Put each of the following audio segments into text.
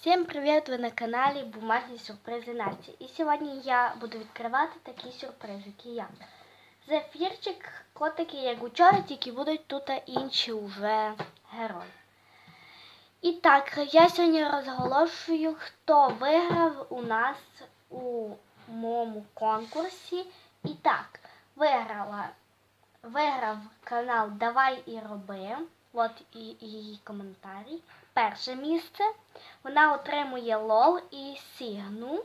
Всем привет! Ви на каналі Бумажні сюрпризи Насті. І сьогодні я буду відкривати такі сюрпризики, як зефірчик, котики, як учора, тільки будуть тут інші вже герої. І так, я сьогодні розголошую, хто виграв у нас у моєму конкурсі. І так, виграла, виграв канал Давай і роби. От її коментарі. Перше місце. Вона отримує лол і сігну.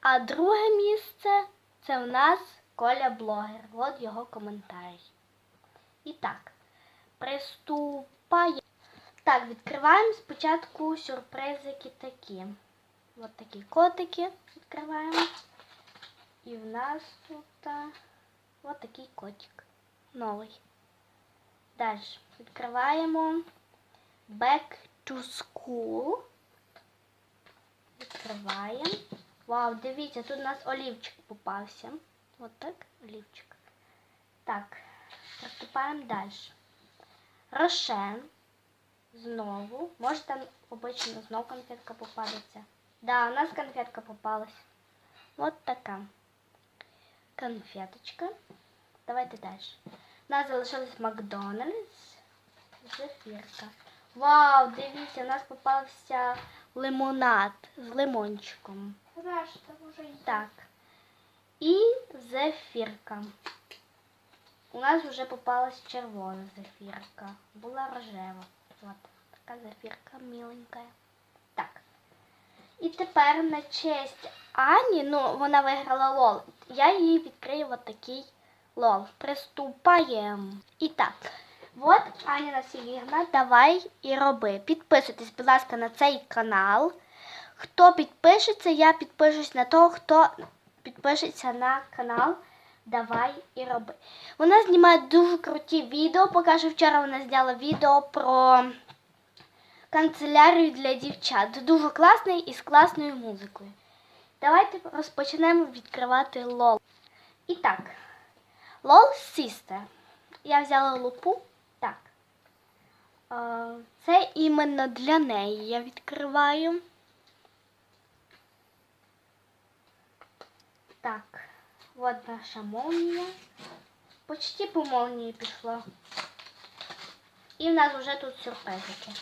А друге місце це в нас Коля Блогер. От його коментарі. І так, приступаємо. Так, відкриваємо спочатку сюрпризики такі. От такі котики відкриваємо. І в нас тут от такий котик. Новий. Далі відкриваємо Back to School. Відкриваємо. Вау, дивіться, тут у нас олівчик попався. От так, олівчик. Так, приступаємо далі. Рошен. Знову. Може там обично знову конфетка попадеться. Да, у нас конфетка попалась. От така конфеточка. Давайте далі. У нас залишилось Макдональдс. Зефірка. Вау, дивіться, у нас попався лимонад з лимончиком. Решта вже є. Так. І зефірка. У нас вже попалась червона зефірка. Була рожева. От така зефірка миленька. Так. І тепер на честь Ані, ну вона виграла лол. Я їй відкрию от такий лол. Приступаємо. І так. От Аня Сігігна, давай і роби. Підписуйтесь, будь ласка, на цей канал. Хто підпишеться, я підпишусь на того, хто підпишеться на канал. Давай і роби. Вона знімає дуже круті відео. Покажу, вчора вона зняла відео про канцелярію для дівчат. Дуже класний і з класною музикою. Давайте розпочнемо відкривати лол. І так, лол Sister. Я взяла лупу. Так. Е, Це іменно для неї я відкриваю. Так, от наша молнія. Почти по молнії пішло. І в нас вже тут сюрпризики.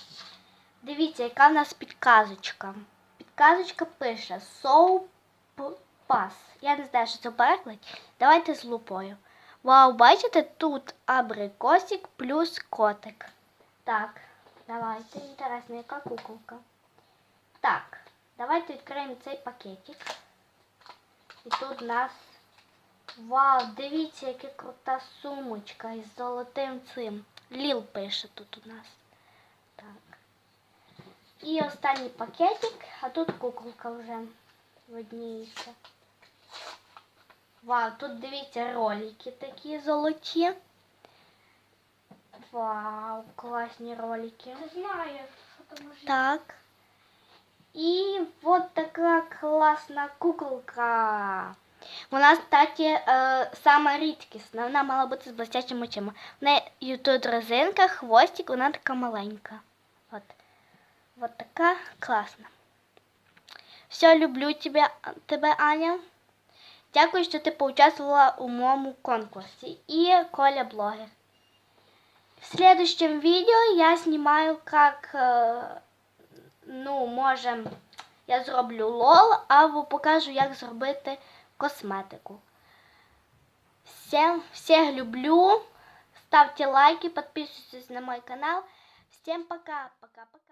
Дивіться, яка в нас підказочка. Підказочка пише Soap Pass. Я не знаю, що це переклад. Давайте з лупою. Вау, бачите, тут абрикосик плюс котик. Так, давайте. Інтересно, яка куколка. Так, давайте відкриємо цей пакетик. І тут у нас. Вау, дивіться, яка крута сумочка із золотим цим. Ліл пише тут у нас. Так. І останній пакетик, а тут куколка вже видніється. Вау, тут дивіться ролики такі золоті. Вау, класні ролики. Ти знаєш, що там може. Так. І от така класна куколка. Вона, кстати, е, сама рідкісна. Вона мала бути з блестячими очима. В неї тут резинка, хвостик, вона така маленька. От. От така класна. Все, люблю тебе, тебе, Аня. Дякую, що ти поучаствувала у моєму конкурсі. І Коля блогер. В следующем видео я снимаю, как, э, ну, можем, я зроблю лол, або покажу, як зробити косметику. Всем, всех люблю. Ставьте лайки, подписывайтесь на мой канал. Всем пока, пока-пока.